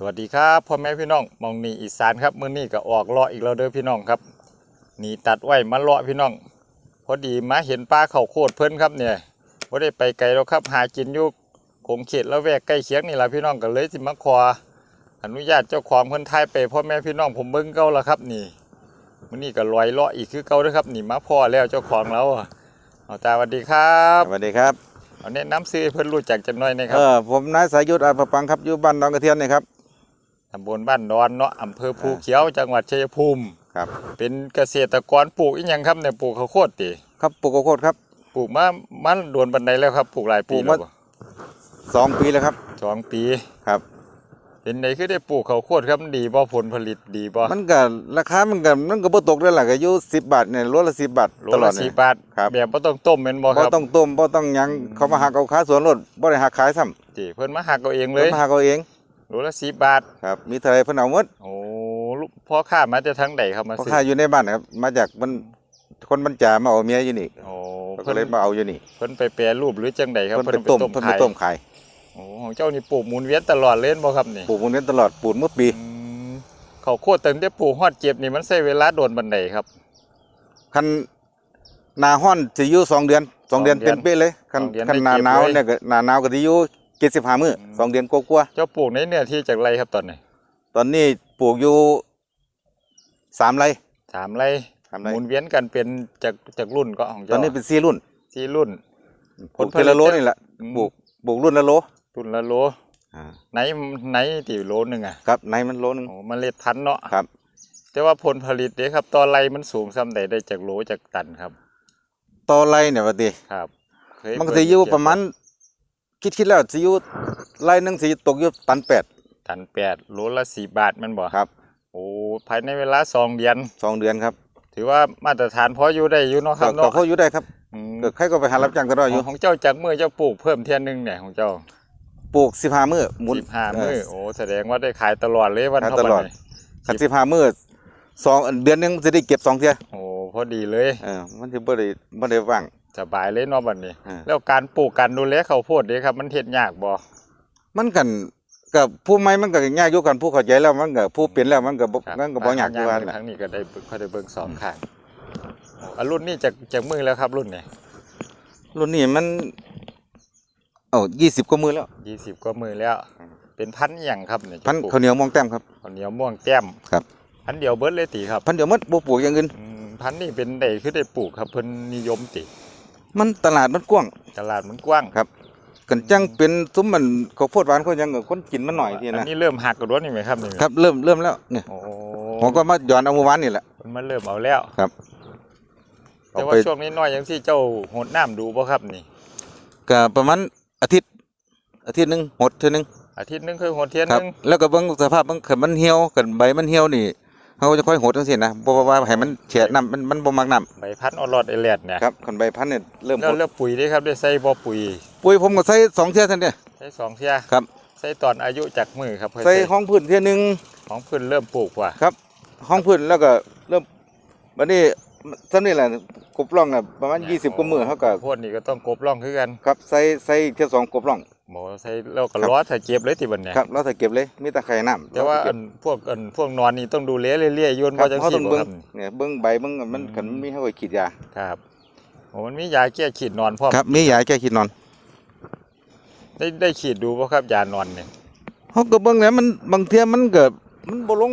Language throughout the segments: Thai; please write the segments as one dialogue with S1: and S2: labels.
S1: สวัสดีครับพ่อแม่พี่น้องมองนี่อีสานครับมื้อนี้ก็ออกเลาะอีกแล้วเด้อพี่น้องครับนี่ตัดไว้มาเลาะพี่น้อง พอดีมาเห็นปลาเขาโคตรเพิ่นครับเนี่ยบ่ได้ไปไกลแล้วครับหากินอยู่คงเขตแล้วแวกใกล้เคียงนี่ล่ะพี่น้องก็เลยสิมาขออนุญาตเจ้าของเพิ่นทายไปพ่อแม่พี่น้องผมเบิ่งเก่าแล้วครับนี่มื้อนี้ก็ลอยเลาะอีกคือเก่าเด้อครับนี่มาพ่อแล้วเจ้าของเราอะเอาตาสวัสดีครับ
S2: สวัสดีครับ
S1: เอาแนะนำซื้อให้เพิ่นรู้จักจักหน่อยนะครั
S2: เอบอผมนายสายยุทธอาภปังครับอยู่บ้านหนองกระเทียนนี่ครับ
S1: ตำบลบ้านดอนเนาะอำเภอภูเขียวจังหวัดชัยภูมิ
S2: ครับ
S1: เป็นเกษตรกรปลูกอีหยังครับเนี่ยปลูกข้าวโพดติ
S2: ครับปลูกข้าวโพดครับ
S1: ปลูกมามันโดนบันไดแล้วครับปลูกหลายปี
S2: ปลูก
S1: แล้
S2: มา
S1: วบ่
S2: สองปีแล้วครับ
S1: สองปี
S2: ครับ
S1: เป็นไดคือได้ปลูกข้าวโพดครับมันดีบ่ผลผลิตดีบ่
S2: มันก็ราคามันก็มันก็บ่ตกได้หล่ะก็อยู่10บาทเนี่ยโลละ10บาท
S1: โล
S2: ตลอ
S1: ละ
S2: ด
S1: สี่
S2: เนี่ย
S1: บาท
S2: ครับ
S1: แบบบ่ต้องต้มแม่นบ่ค
S2: บ่
S1: รับ
S2: ต้องต้มบ่ต้องหยังเขามาหักเอาขาสวนรถบ่ได้หักขายซ้ำ
S1: ติเพิ่นมาหักเอาเองเล
S2: เพิ่น
S1: ย
S2: มาหักเอาเอง
S1: โลละสี่บาท
S2: ครับ มีเท่าไหรเพิ่นเอาหมด
S1: โอ้ลูกพ่อค้ามาจากทางใดครับมา
S2: เพราะ
S1: ซื้อ
S2: ค่าอยู่ในบ้านนะครับ มาจากมันคนบรรจามาเอาเมียอยู่นี่
S1: โอ้
S2: เขาก็
S1: เพิ่น
S2: เลยมาเอาอยู่นี่
S1: เพิ่นไปแปรรูปหรือจังใดครับ
S2: เพิ่นไปต้มเพิ่นไป
S1: ขาย
S2: ต้มขาย
S1: โอ้ของเจ้านี่ปลูกหมุนเวียนตลอดเล่นบ่ครับนี่
S2: ปลูกมันนี้ตลอดปลูกหมดปี
S1: อืมเขาวโคตรตั้งแต่ปลูกฮอดเก็บนี่มันใช้เวลาโดนบันไดครับ
S2: คันหนาฮ้อนสิอยู่สองเดือนสองเดือน
S1: สองเดื
S2: เต็
S1: อน
S2: มเป๊ะเลยคัน
S1: สองเดือน
S2: คัน
S1: ได้
S2: หนา
S1: เก็บ
S2: หนาว
S1: เลย
S2: เนี่ยก็หนาหนาวก็สิอยู่ 75มื้อ
S1: อืม
S2: สองเดือนกว่า
S1: เจ้าปลูกในเนื้อที่จากไรครับตอนนี้
S2: ๆตอนนี้ปลูกอยู่สามไร่
S1: สามไร
S2: สามไร่
S1: หมุนเวียนกันเป็นจากจากรุ่นก็ของ
S2: ตอ
S1: เจ้าน
S2: นี้เป็นสี่รุ่น
S1: สี่รุ่น
S2: ปลูกเทละโลนี่แหละ
S1: อืม
S2: ปลูกปลูกรุ่นละโล
S1: รุ่นละโลไหนไหนตีโลหนึ่งอะ
S2: ครับในมันโลหนึง
S1: โอ้เมล็ดพันธุ์เนาะ
S2: ครับ
S1: แต่ว่าผลผลิตเด้ครับตอนไรมันสูงซ้ำใดได้จากโลจากตันครับ
S2: ต่อไร่เนี่ยว่าติ
S1: ครับเคย
S2: มันก็สิอยู่ประมาณ คิดคิดแล้วสิอยู่ไร่หนึงสิตกอยู่ตันแปด
S1: ตันแปดโลละสี่บาทแมันบ่
S2: ครับ
S1: โอ้ภายในเวลาสองเดือน
S2: สองเดือนครับ
S1: ถือว่ามาตรฐานพออยู่ได้อยู่เนาะค
S2: ก็
S1: รับ
S2: ก็
S1: เนาะ
S2: พออยู่ได้ครับ
S1: อืม
S2: ก็ใครก็ไปหารับจ้างตลอดอยู่
S1: ของเจ้าจากมือเจ้าปลูกเพิ่มเทียนหนึงเนี่ยของเจ้า
S2: ปลูก15มื้อหมุน
S1: สิบห้า
S2: เมื
S1: อโอ้แสดงว่าได้ขายตลอดเลยวัน
S2: ขาย
S1: เท่า
S2: ตลอด
S1: ไหร่
S2: คัน15มื้อสองเดือนหนึงสิได้เก็บสองเที่ย
S1: โอ้พอดีเลย
S2: เออมันสิบ่ได้บ่ได้ว่าง
S1: สบายเลยเนาะบัดนี้
S2: อ่า
S1: แล้วการปลูกการดูแลข้าวโพดเด้ครับ มันเฮ็ดยากบ่
S2: มันกันกับผู้ใหม่มันก็ยากอยู่กันผู้เข้าใจแล้วมันก็ผู้เป็นแล้วมันก็บ่
S1: ครับ
S2: มันก็บ่ยากคือว่า
S1: ค
S2: แหละ
S1: รั้งนี้ก็ได้เบิ่งเขาได้เบิ่งสองข้างโอ้อันรุ่นนี้จากจากมือแล้วครับรุ่นนี้
S2: รุ่นนี้มัน เอ้า20กว่ามือแล้ว
S1: ยี่สิบกว่ามือแล้ว
S2: อืม
S1: เป็นพันธุ์อหย่างครับเนี่ย
S2: พัน
S1: จะปลูก
S2: ข้าวเหนียวมองแต้มครับ
S1: ข้าวเหนียวม่วงแต้ม
S2: ครับ
S1: พันธุ์เดียวเบิดเลยติครับ
S2: พันเดียวหมดบ่ปลูกอย่างอื่น
S1: อืมพันธุ์นี้เป็นได้คือได้ปลูกครับเพิ่นนิยมติ
S2: มันตลาดมันกว้าง
S1: ตลาดมันกว้าง
S2: กันจังเป็นซุ้มมันข้าวโพดหวานเขายังก็คนกินมันหน่อยที
S1: อั
S2: นะ
S1: นนี้เริ่มหักกระดวนนี่ไหมครับนี่
S2: ครับเริ่มเริ่มแล้วเนี่ย
S1: โอ้
S2: ผมก็มาหย่อนเอาเมื่อวานนี่แหละ
S1: มันมาเริ่มเอาแล้ว
S2: ครับ
S1: แต่
S2: เอา
S1: ว่า
S2: ไป
S1: ช่วงนี้น้อยยังที่เจ้าหดน้ำดูบ่ครับนี่
S2: ก็ประมาณอาทิตย์ อาทิตย์หนึงหดเทื่อหนึง
S1: อาทิตย์หนึงเคยหดเทียน
S2: ครั
S1: ห
S2: บ
S1: นึง
S2: แล้วก็เบิ่งสภาพมันคันมันเหี่ยวกันใบมันเหี่ยวนี่ เขาก็จะค่อยหดจังซี่นะบ่ว่าว่าให้มันแฉะน้ำมันมันบ่มักน้ำ
S1: ใบพัดออรอดไอแลดเนี่ย
S2: ครับคันใบพันธุ์เนี่ยเริ่ม
S1: แล้ว
S2: หด
S1: แล้วปุ๋ยได้ครับได้ใส่บ่ปุ๋ย
S2: ปุ๋ยผมก็ใส่สองเที่ยเท่านั้นเด้
S1: ใส่สองเที่ย
S2: ครับ
S1: ใส่ตอนอายุจากมือครับเพื่อ
S2: ใส่ห้องพื้นเที่ยหนึง
S1: ของพื้นเริ่มปลูกว่ะ
S2: ห้องพื้นแล้วก็เริ่มบัดนี้ซั่นนี่แหละกบร่องน่ะประมาณ20กว่ามื้อเฮาก็
S1: โพดนี่ก็ต้องกบร่องคือกัน
S2: ครับใส่ใส่เที่ยสองกบร่อง
S1: หมอใส่แล้วก็
S2: ครับ
S1: ล้อถ้าเก็บเลยติบัดเนี่ย
S2: ครับเราถ้าเก็บเลยมีแต่ไข่น้ำ
S1: แต่ว่า
S2: เร
S1: อั
S2: ก็บ
S1: นพวกอันพวกนอนนี่ต้องดูแลเรื่อยๆโยน
S2: ครั
S1: บ่
S2: บ
S1: จัง
S2: เขา
S1: ซี่
S2: ต้อง
S1: บ่
S2: เบิ่
S1: ค
S2: ง
S1: รับ
S2: เนี่ยเบิ่งใบเบิ่งมัน
S1: อืม
S2: คันมันมีเฮาไว้ขีดยา
S1: ครับโอ้มันมียาแก้ขีดนอนพร้อม
S2: ครับมียาแก้ขีดนอน
S1: ได้ได้ขีดดูบ่ครับยานอนเนี่ย
S2: เฮาก็เบิ่งแล้วมันบางเที่ยมันก็มันบ่ลง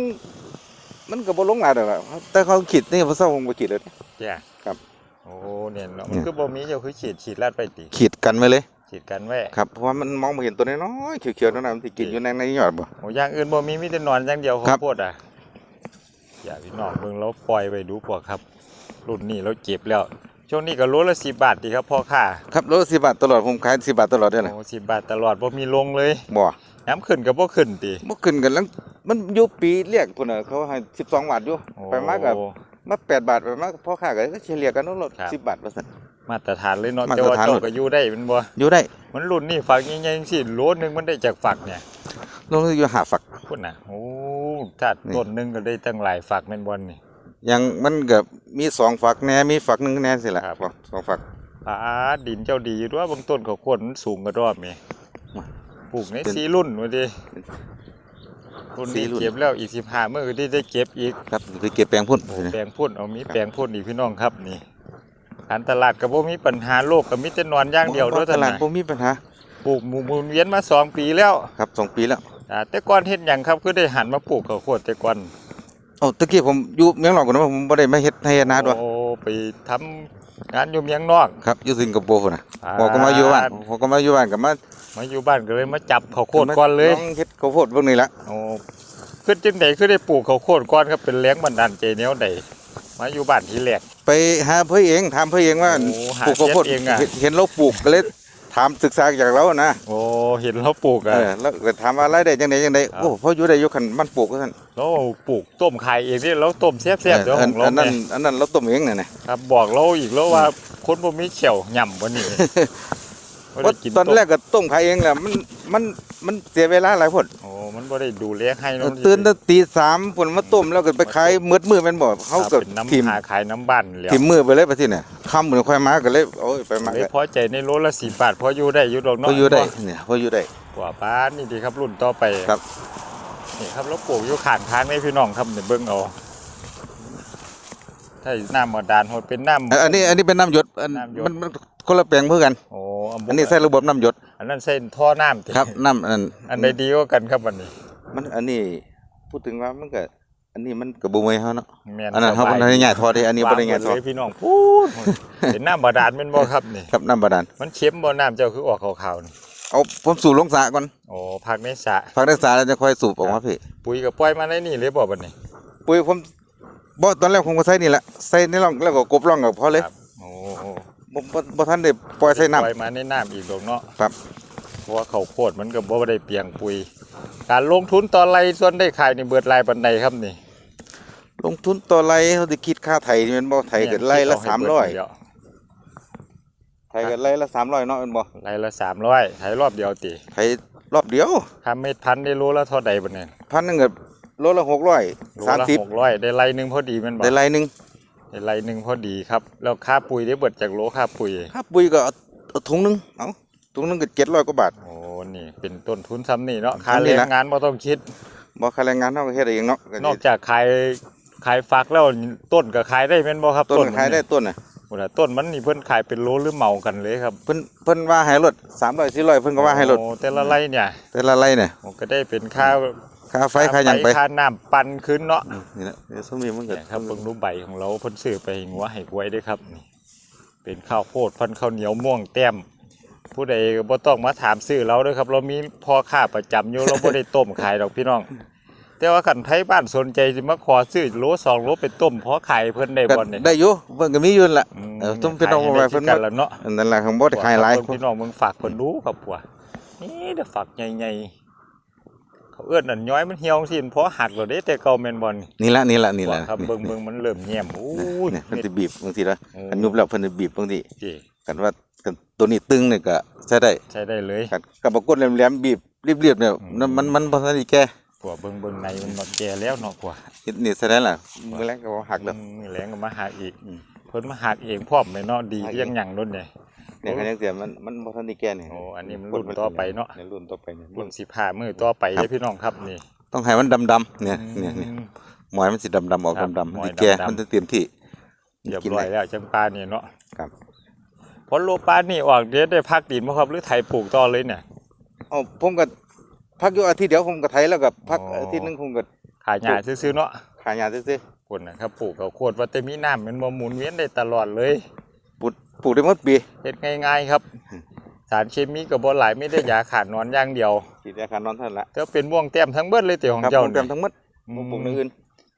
S2: มันก็บ่ลงหลายดอกอะแต่เขาขีดนี่บ่เซาคงบ่ขีดเลย
S1: แจ้
S2: ครับ
S1: โอ้เนี่ยเนาะ
S2: เนี่
S1: มัน
S2: ย
S1: คือบ่มีเจ้าคือขีดขีดลาดไปติ
S2: ขีดกันไว้เลย
S1: ขีดกันไว้
S2: ครับเพราะว่ามันมองบ่เห็นตัวน้อยๆเขียวๆนั่นน่ะมันสิกินอยู่ในในยอดบ่
S1: โอ้อย่างอื่นบ่มีมีแต่นอนอย่างเดียว
S2: ครั
S1: เขา
S2: บ
S1: โพดอะอย่าพี่น้องเบิ่งเราปล่อยไว้ดูพวกครับ รุ่นนี้เราเก็บแล้วช่วงนี้ก็โลละ10บาทติครับพ่อค้า
S2: ครับโลละ10บาทตลอดผมขาย10บาทตลอดเด้อล่ะ
S1: โอ้10บาทตลอดบ่มีลงเลย
S2: บ่
S1: น้ำขึ้นก็บ่ขึ้นติ
S2: บ่ขึ้นกันแล้วมันอยู่ปีเรียกพุ่นน่ะเขาให้12บาทอยู่
S1: โอ้
S2: ไปมาก็มา8บาทไปมาก็พ่อค้าก็เฉลี่ยกันโลละ
S1: ครับ
S2: 10บาทว่าซั่น
S1: มาตรฐานเลยเนาะ
S2: มา
S1: แต่
S2: ตร
S1: ว่า
S2: ฐาน
S1: เจ้าก็อยู่ได้แมันบ่
S2: อยู่ได้
S1: มันรุ่นนี้ฝักใหญ่ๆจังซี่โลนึงมันได้จากฝักเนี่ย
S2: ลงอยู่หาฝัก
S1: พุ่นน่ะโอ้ถ้า
S2: นี่
S1: ต้นหนึงก็ได้ตั้งหลายฝักแม่นบ่นี่
S2: ยังมันก็มีสองฝักแหน่มีฝักหนึงแหน่สิล่ะ
S1: ครับ
S2: สองฝัก
S1: ปาดดินเจ้าดีอยู่ด้วยบางต้นเขาโคนมันสูงกระรอบแม่
S2: ว้า
S1: ปลูกใน
S2: เป็น
S1: สีรุ่นว่าดิรุ่น
S2: สี่
S1: นี้
S2: รุ่น
S1: เก็บแล้วอีกสิบห้ามื้อก็ได้ได้เก็บอีก
S2: ครับคือเก็บแปลงพุ่น
S1: โอ้แปลงพุ่นเอามีแปลงพุ่นอีกพี่น้องครับนี่ การตลาดก็บ่มีปัญหาโลกก็มีแต่นอนอย่างเดียวเด้อ
S2: ต
S1: ท่าน
S2: ลาด
S1: น่ะ
S2: บ่มีปัญหา
S1: ปลูกหมูหมุนเวียนมาสองปีแล้ว
S2: ครับสองปีแล้ว
S1: อ่าแต่ก่อนเฮ็ดหยังครับคือได้หันมาปลูกข้าวโพดแต่ก่อน
S2: เอ้าตะกี้ผมอยู่เมียงนอกก่อนนะผมบ่ได้มาเฮ็ดให้นาด้วย
S1: โอ้ไปทำงานอยู่เมียงนอก
S2: ครับอยู่สิงคโปร์พุ่นน่ะ
S1: อ่า
S2: พอก็มาอยู่บ้านพอก็มาอยู่บ้านก็มา
S1: มาอยู่บ้านก็เลยมาจับข้าวโพดก่อนเลย
S2: งเฮ็ดข้าวโพดเบิ่งนี่ละ
S1: โอ้คือจังไดคือได้ปลูกข้าวโพดก่อนครับเป็นแรงบันดาลใจแนวใดมาอยู่บ้านทีแรก
S2: ไปหาเพื่อเองถามเพื่อเองว่า
S1: โอ้หา
S2: ปลูกข้าวโพด
S1: เฮ็ดเองอะ
S2: เห็นเห็นเราปลูกก็เลยถามศึกษาจากเรานะ
S1: โอ้เห็นเราปลูก
S2: เอ
S1: อะ
S2: อแล้วก็ถามว่ารายได้จังไดจังได
S1: ครับ
S2: โอ้พออยู่ได้อยู่คันมันปลูกก็ซั่น
S1: เราปลูกต้มขายเองนี่เราต้มแซ่บๆเดี๋ยว
S2: อั
S1: ข
S2: น
S1: องเรา
S2: อันนั้น
S1: เนี่ย
S2: อันนั้นเราต้มเองน่ะนะครับ
S1: บอกเราอีกแล้วว่าคนบ่มีเขียวหย่ำบ่นี่บ่
S2: เพราะ
S1: ได้กิน
S2: ตอน
S1: ต้ม
S2: แรกก็ต้มขายเองแหละมันมันมันเสียเวลาหลายพุ่น
S1: โอ้มันบ่ได้ดูแลให้
S2: เอ
S1: เนาะ
S2: อตื่นตั้งตีสามพุ่นมาต้มแล้วก็ไปขายมืดมือแม่นบ่เขาก็
S1: เป็นน้ำ
S2: ทิม
S1: หาขายน้ำบ้านแล้ว
S2: ทิมมือไปเลยไปที่เนี่ยค่ำมื้อค่อยมาก็เลยโอ้ยไปมา
S1: เลย
S2: ก็
S1: พอใจในโลละ10บาทพออยู่ได้อยู่ดอก
S2: พ
S1: เนาะ
S2: ออยู่ได้เนี่ยพออยู่ได้
S1: กว่าบ้านนี่ดีครับรุ่นต่อไป
S2: ครับ
S1: นี่ครับแล้วปลูกอยู่ข้างทางนี่พี่น้องครับนี่เบิ่งเอาถ้าน้ำบาดาลโหดเป็นน้ำ
S2: อันอันนี้อันนี้เป็นน้ำหยดอัน
S1: น้ำหยด
S2: มันมันคนละแปลงเพื่อกัน
S1: โอ้
S2: อันนี้ใส่ระบบน้ำหยด
S1: อันนั้นใส่ท่อน้ำติ
S2: ครับน้ำอันนั้น
S1: อันใดดีกว่ากันครับวันนี้
S2: มันอันนี้พูดถึงว่ามันก็อันนี้มันกับบุมวยเขาเนาะ
S1: แม่
S2: อันนั้นเขา
S1: สบย
S2: บ่ได้ง่ายทอดเด้อันนี้บ่ได้ง่ายทอด
S1: วงหมเลยพี่น้องพูดเป็นน้ำบาดาลแม่นบ่ครับนี่
S2: ครับน้ำบาดาล
S1: มันเค็มบ่น้ำเจ้าคือออกขาวๆนี่
S2: เอาผมสูบลงสระก่อน
S1: โอ้พักในสระ
S2: พักได้สระแล้วจะค่อยสูบออกมาพี่
S1: ปุ๋ยก็ปล่อยมาในนี่เลยบ่บัดนี้
S2: ปุ๋ยผมบ่ตอนแรกผมก็ใส่นี่แหละใส่ในร่องแล้วก็กบร่องก็พอเลย
S1: ครับโอ้โอ้
S2: บ่บ่บ่ทันได้ปล่อยใส่น้ำ
S1: ปล่อยมาในน้ำอีกดอกเนาะ
S2: ครับ
S1: เพราะว่าเขาวโคตรมันก็บ่ได้เปลียงปุ๋ย การลงทุนต่อไรส่วนได้ขายนี่เบิดรายปานใดครับนี่
S2: ลงทุนต่อไรเขาสิคิดค่าไถนี่แมันบ่ไถก็ไร่ละ
S1: เาให้เบิดเดียว
S2: 300ไถก็ไร่ละ300เนาะแม่นบ่
S1: รายละ300ไถรอบเดียวติ
S2: ไถรอบเดียว
S1: ถ้าเม็ดพันธุ์ได้โลละเท่าใดบัดนี้
S2: พันหนึงก็โลละ
S1: โลละ
S2: 600
S1: 600ได้ไรหนึงพอดีแม่น
S2: 30
S1: บ่
S2: ได้ไรหนึง
S1: ได้ไรหนึงพอดีครับ แล้วค่าปุ๋ยได้เบิดจากโลค่าปุ๋ย
S2: ค่าปุ๋ยก็เอาเอาถุงหนึงเอาถุงหนึงก็700กว่าบาท
S1: โอ้นี่ เป็นต้นทุนซ้ำนี่เนาะค่า
S2: ซ้ำนี่
S1: แร
S2: ละ
S1: งงานบ่ต้องคิด
S2: บ่ค่าแรงงานเฮาก็เฮ็ดเองเนาะ
S1: นอกจากขายขายฟักแล้วต้นก็ขายได้แม่นบ่ครับ
S2: ต้นก็ขายได้ต้นน่ะ
S1: โอ้ล่ะต้นมันนี่เพิ่นขายเป็นโลหรือเหมากันเลยครับ
S2: เพิ่นเพิ่นว่าให้รถ300 400เพิ่นก็ว่าให้รถ
S1: โอ้แต่ละไร่เนี่ย
S2: แต่ละไรเนี่ย
S1: ผมก็ได้เป็นค่า
S2: ค่าไฟค่าหยังไป
S1: ค่าน้ำปั่นขึ้นเนาะ
S2: นี่แหละเดี๋ยวสมีมันก็
S1: เนี่ยครับเบิ่งรูปใบของเราเพิ่นซื้อไปให้งัวให้กล้วยเด้วยครับนี่เป็นข้าวโพดพันธุ์ข้าวเหนียวม่วงแต้มผู้ใดก็บ่ต้องมาถามซื้อเราเด้อครับ เรามีพ่อค้าประจำอยู่เราบ่ได้ต้มขายดอกพี่น้อง แต่ว่าคันไทยบ้านสนใจสิมาขอซื้อโลสองโลไปต้มพอขายเพิ่นได้
S2: ก็
S1: บ่เนี่ย
S2: ได้อยู่เพิ่นก็มีอยู่นั่นล่ะ
S1: อืม
S2: เออตุ้มพี่น้อง
S1: ขาย
S2: ว่า
S1: ให้
S2: เพิ่น
S1: ได้
S2: มา
S1: กันแล้วเนาะ
S2: อันนั้นล่ะของบ่ได้ขายหลาย
S1: เบิ่งพี่น้องมึงฝากเพิ่นรู้ครับผัวนี่เด้อฝากใหญ่ๆ เขาเอื้อนอันย้อยมันเหี่ยวสิเพราะหักแล้วเด้แต่เก่าแม่นบ่นี่
S2: นี่ละนี่ละนี่ละ
S1: ครับเบิ่งเบิ่งมันเริ่มแย้มโอ้ย
S2: เนี่ยเพิ่นสิบีบบางทีละ
S1: โอ้
S2: อันยุบแล้วเพิ่นสิบีบบางที
S1: จี
S2: กันว่ากันตัวนี้ตึงเนี่ยก็ใช้ได้
S1: ใช้ได้เลย
S2: กันกับปรากฏแหลมๆบีบรีบๆเนี่ยมันมันมันบ่ทันได้แก่
S1: ผัวเบิ่งเบิ่งในมันมาแก่แล้วเนาะผัว
S2: นี่แสดงล่ะมื้อแรกก็บ่หักแล้ว
S1: อืมแรงก็มาหักอีก
S2: อืม
S1: เพิ่นมาหักเองพร้อมเลยเนาะดี
S2: หักเอง
S1: เพียงหยังนู่นเนี่ย
S2: เนี่ยคันยังเสียมันมันบ่ทันได้แก่นี่
S1: โอ้อันนี้มันรุ่นต่อไปเนาะ
S2: ยรุ่นต่อไปเนี่ย
S1: รุ่น15มื้อต่อไป
S2: ครับ
S1: เด้อพี่น้องครับนี่
S2: ต้องให้มันดำๆเนี่ยเนี่ยเนี่ย
S1: อืม
S2: หมอยมันสิดำๆออก
S1: ครับ
S2: ดำๆ
S1: หม
S2: มัน
S1: อย
S2: สิแก่
S1: ดำๆ
S2: มันจะเต็มที่
S1: เรียบร้อยแล้วจังปลานี่เนาะ
S2: ครับ
S1: พอโลปลานี่ออกเดี๋ยวได้พักดินบ่ครับหรือไถปลูกต่อเลยเนี่ย
S2: อ๋อผมก็พักอยู่อาทิตย์เดียวผมก็ไถแล้วก็พัก
S1: อ๋ออ
S2: อาทิตย์หนึงผมก็
S1: ขายหญ้าซื้อๆเนาะ
S2: ขายหญ้าซื่อ
S1: คนนะครับปลูกข้าวโพดว่าแต่มีน้ำมันบ่หมุนเวียนได้ตลอดเลย
S2: ๆ ปลูกปลูกได้หมดปี
S1: เฮ็ดง่ายๆครับ สารเคมีก็บ่หลายไม่ได้ยาขาดนอนอย่างเดียว
S2: สีแดงขานอนเท่านั้นละ
S1: แต่ว่าเป็นม่วงแต้มทั้งเบิดเลยแต่ของ
S2: ครับ
S1: เจ้า
S2: ผมเตรียม
S1: นี่
S2: ทั้งหมด
S1: อื
S2: ผม
S1: ม
S2: ปลูกอย่างอื่น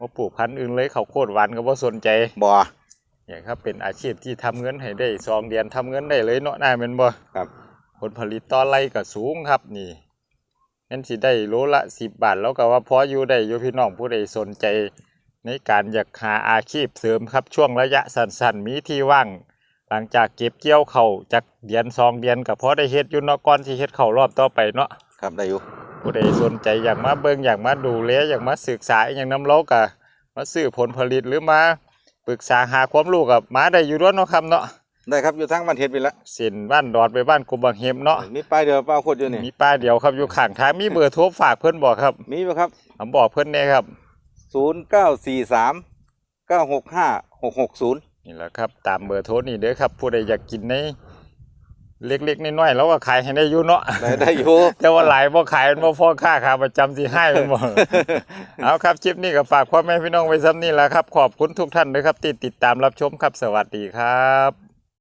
S1: บ่ปลูกพันธุ์อื่นเลยข้าวโพดหวานก็บ่สนใจ
S2: บ่
S1: เนี่ยครับเป็นอาชีพที่ทำเงินให้ได้สองเดือนทำเงินได้เลยเนาะน่าแม่นบ่
S2: ครับ
S1: ผลผลิตต่อไร่ก็สูงครับนี่งั้นสิได้โลละ10บาทแล้วก็ว่าพออยู่ได้อยู่พี่น้องผู้ใดสนใจ ในการอยากหาอาชีพเสริมครับช่วงระยะสั้นๆ มีที่ว่าง หลังจากเก็บเกี่ยวเขาวจากเดือนสองเดือนก็พอได้เฮ็ดอยู่เนาะก่อนที่เฮ็ดเข้ารอบต่อไปเนาะ
S2: ครับได้อยู่
S1: ผู้ใดสนใจอยากมาเบิ่งอยากมาดูแลอยากมาศึกษาอหย่างน้ำเล้าก็มาซื้อผลผลิตหรือมาปรึกษาหาความรู้กับมาได้อยู่ด้วยเนาะครับเนาะ
S2: ได้ครับอยู่ทางบ้านเฮ็ดไปละ
S1: เส้นบ้านดอดไปบ้านกุบังเฮมเนาะ
S2: มีป้ายเดียวป้าโคตรอยู่นี่
S1: มีป้าเดียวครับอยู่ข้างทางมีเบอร์โทรฝากเพิ่นบอกครับ
S2: มีบ่ครับ
S1: ผมบอกเพิ่นแน่ครับ
S2: ศูนย์เก้าสี่สามเก้าหกห้าหกหกศูนย์
S1: นี่แหละครับ ตามเบอร์โทรนี่เด้อครับ ผู้ใดอยากกินในเล็กๆน้อยๆแล้วก็ขายให้ได้อยู่เนาะ
S2: ได้ได้อยู่
S1: แต่ว่าหลายบ่ขายมันบ่พอค่าค่าประจำสิให้มันบ่เอาครับคลิปนี้ก็ฝากพ่อแม่พี่น้องไว้ซ้ำนี่แหละครับ ขอบคุณทุกท่านด้วยครับที่ติดตามรับชมครับสวัสดีครับ